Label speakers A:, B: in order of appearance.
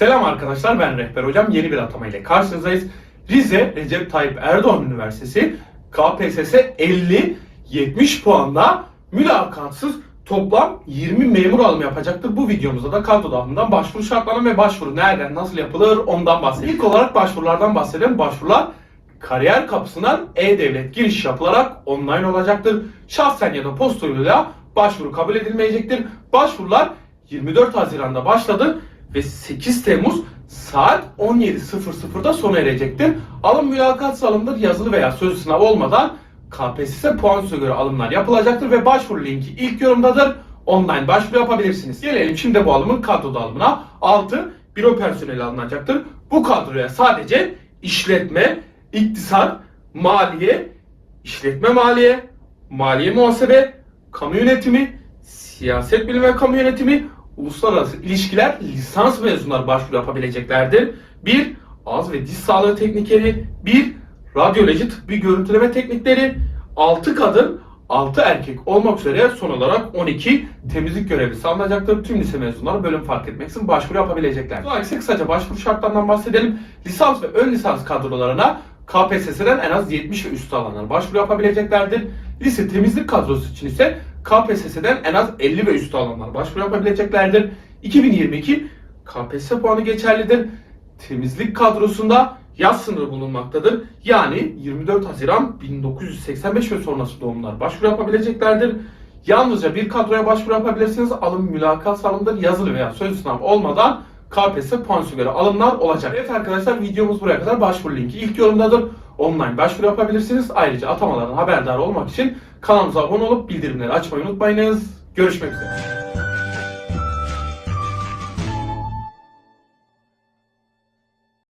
A: Selam arkadaşlar ben Rehber Hocam. Yeni bir atama ile karşınızdayız. Rize Recep Tayyip Erdoğan Üniversitesi KPSS 50 70 puanla mülakatsız toplam 20 memur alımı yapacaktır. Bu videomuzda da kadro dağılımından başvuru şartlarına ve başvuru nereden nasıl yapılır ondan bahsedelim. İlk olarak başvurulardan bahsedelim. Başvurular kariyer kapısından e-devlet giriş yapılarak online olacaktır. Şahsen ya da posta yoluyla başvuru kabul edilmeyecektir. Başvurular 24 Haziran'da başladı ve 8 Temmuz saat 17.00'da sona erecektir. Alım mülakat alımdır yazılı veya sözlü sınav olmadan KPSS puanına göre alımlar yapılacaktır ve başvuru linki ilk yorumdadır. Online başvuru yapabilirsiniz. Gelelim şimdi bu alımın kadro dağılımına. 6 büro personeli alınacaktır. Bu kadroya sadece işletme, iktisat, maliye, işletme maliye, maliye muhasebe, kamu yönetimi, siyaset bilimi ve kamu yönetimi, uluslararası ilişkiler lisans mezunları başvuru yapabileceklerdir. 1. Ağız ve diş sağlığı teknikeri, 1. Radyoloji tıbbi görüntüleme teknikleri, 6 kadın, 6 erkek olmak üzere son olarak 12 temizlik görevlisi alınacaktır. Tüm lise mezunları bölüm fark etmeksizin başvuru yapabilecekler. Sonra ise kısaca başvuru şartlarından bahsedelim. Lisans ve ön lisans kadrolarına KPSS'den en az 70 ve üstü alanlar başvuru yapabileceklerdir. Lise temizlik kadrosu için ise KPSS'den en az 50 ve üstü alanlar başvuru yapabileceklerdir. 2022 KPSS puanı geçerlidir. Temizlik kadrosunda yaz sınırı bulunmaktadır. Yani 24 Haziran 1985 ve sonrası doğumlar başvuru yapabileceklerdir. Yalnızca bir kadroya başvuru yapabilirsiniz. Alım mülakat salındır. Yazılı veya sözlü sınav olmadan KPSS puanına göre alımlar olacak. Evet arkadaşlar videomuz buraya kadar başvuru linki ilk yorumdadır. Online başvuru yapabilirsiniz. Ayrıca atamalardan haberdar olmak için kanalımıza abone olup bildirimleri açmayı unutmayınız. Görüşmek üzere.